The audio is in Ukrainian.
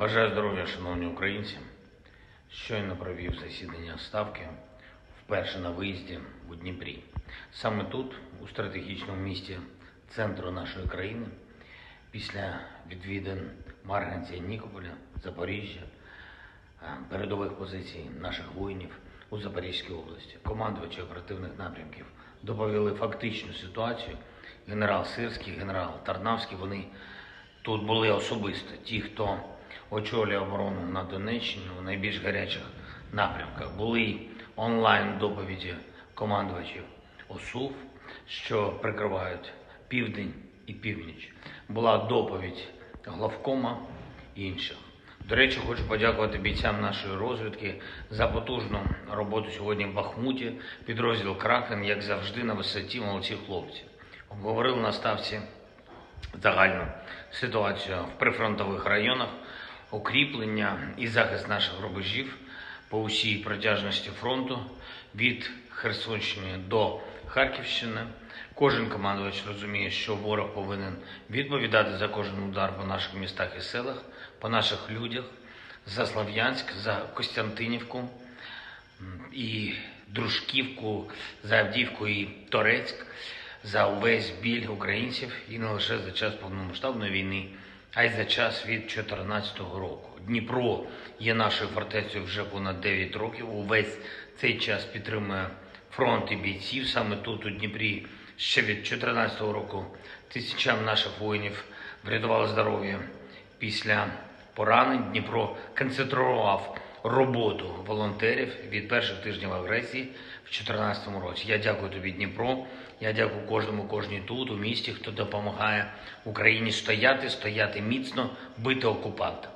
Бажаю здоров'я, шановні українці. Щойно провів засідання ставки вперше на виїзді у Дніпрі. Саме тут, у стратегічному місті центру нашої країни, після відвідин Марганця, Нікополя, Запоріжжя, е, передових позицій наших воїнів у Запорізькій області, командувачі оперативних напрямків доповіли фактичну ситуацію. Генерал Сирський, генерал Тарнавський, вони тут були особисто. Ті, хто очолює оборону на Донеччині у найбільш гарячих напрямках, були онлайн доповіді командувачів ОСУВ, що прикривають південь і північ. Була доповідь главкома і інших. До речі, хочу подякувати бійцям нашої розвідки за потужну роботу сьогодні в Бахмуті. Підрозділ Кракен, як завжди, на висоті молодці хлопці. Обговорили на ставці загальну ситуацію в прифронтових районах, укріплення і захист наших рубежів по усій протяжності фронту від Херсонщини до Харківщини. Кожен командувач розуміє, що ворог повинен відповідати за кожен удар по наших містах і селах, по наших людях, за Слов'янськ, за Костянтинівку і Дружківку, за Авдіївку і Торецьк, за увесь біль українців і не лише за час повномасштабної війни, а й за час від 2014 року. Дніпро є нашою фортецею вже понад 9 років. Увесь цей час підтримує фронт і бійців. Саме тут, у Дніпрі, ще від 2014 року тисячам наших воїнів врятували здоров'я після поранень. Дніпро концентрував роботу волонтерів від перших тижнів агресії в 2014 році. Я дякую тобі, Дніпро. Я дякую кожному, кожній тут, у місті, хто допомагає Україні стояти, стояти міцно, бити окупанта.